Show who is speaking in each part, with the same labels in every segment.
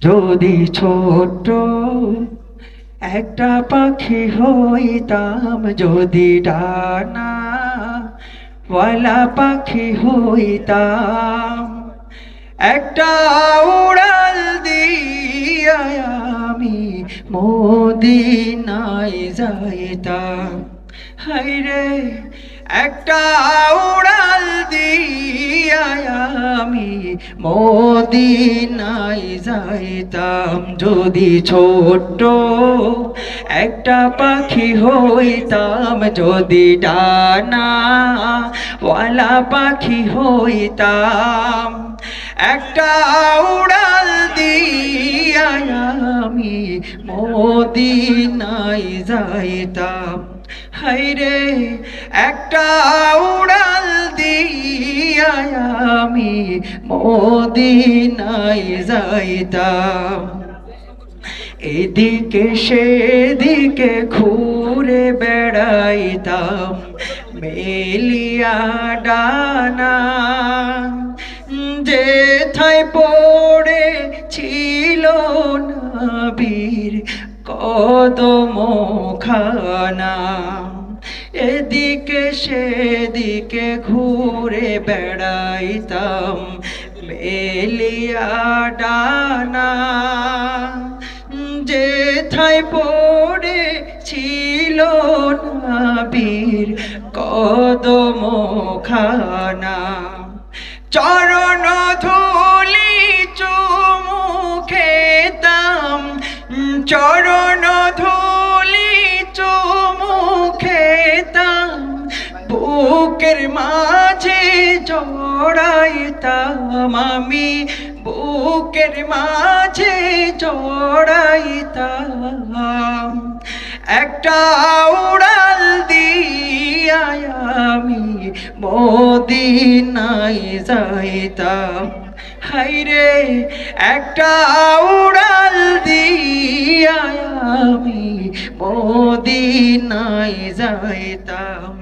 Speaker 1: যদি ছোট একটা পাখি হইতাম, যদি ডানা ওয়ালা পাখি হইতাম, একটা উড়াল দিয়া আমি মদিনায় যাইতাম। হাইরে, একটা উড়াল দিয়া আমি মদিনায় যাইতাম। যদি ছোট্ট একটা পাখি হইতাম, যদি ডানা ওয়ালা পাখি হইতাম, একটা উড়াল দিয়া আমি মদিনায় যাইতাম। হাইরে একটা উড়াল দিয়া আমি মদিনায় যাইতাম। এদিকে সেদিকে ঘুরে বেড়াইতাম, মেলিয়া ডানা যেথায় পড়ে ছিল নবীর কদম খানা এদিকে সেদিকে ঘুরে বেড়াইতাম, মেলিয়া ডানা যেথায় পড়ে ছিল নবীর কদম খানা চরণ ধুলি চুমু খেতাম, চরণ বুকের মাঝে জড়াইতাম আমি, বুকের মাঝে জড়াইতাম একটা উড়াল দিয়া আমি, মদিনায় যাইতাম। হাইরে একটা উড়াল দিয়া আমি, মদিনায় যাইতাম।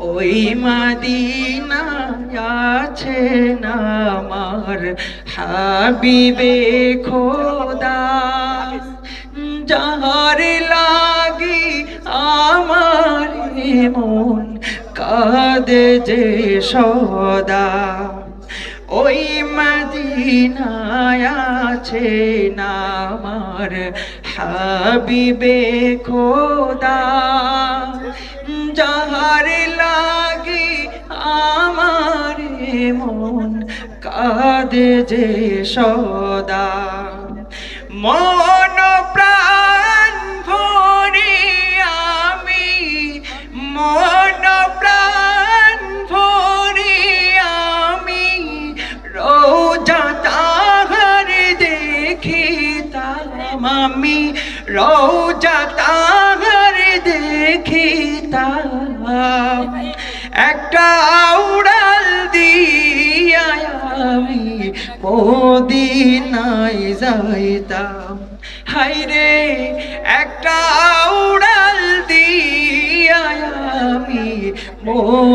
Speaker 1: ওই মাদিনায় আছে না আমার হাবিবে খোদা। যাহার লাগি আমার মন কাঁদে যে সদা। ওই মদিনায় আছে না আমার হাবিবে খোদা। যাহার মন কাঁদে যে সদা। মন প্রাণ ভরে আমি, মন প্রাণ ভরে আমি। রোজা তাহার দেখিতাম আমি, রোজা তাহার দেখিতাম। একটা উড়াল দিয়া আমি মদিনায় যাইতাম। হাইরে একটা উড়াল দিয়া আমি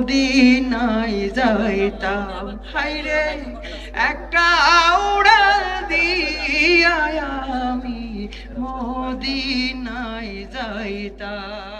Speaker 1: মদিনায় যাইতাম। হাইরে একটা উড়াল দিয়া আমি মদিনায় যাইতাম।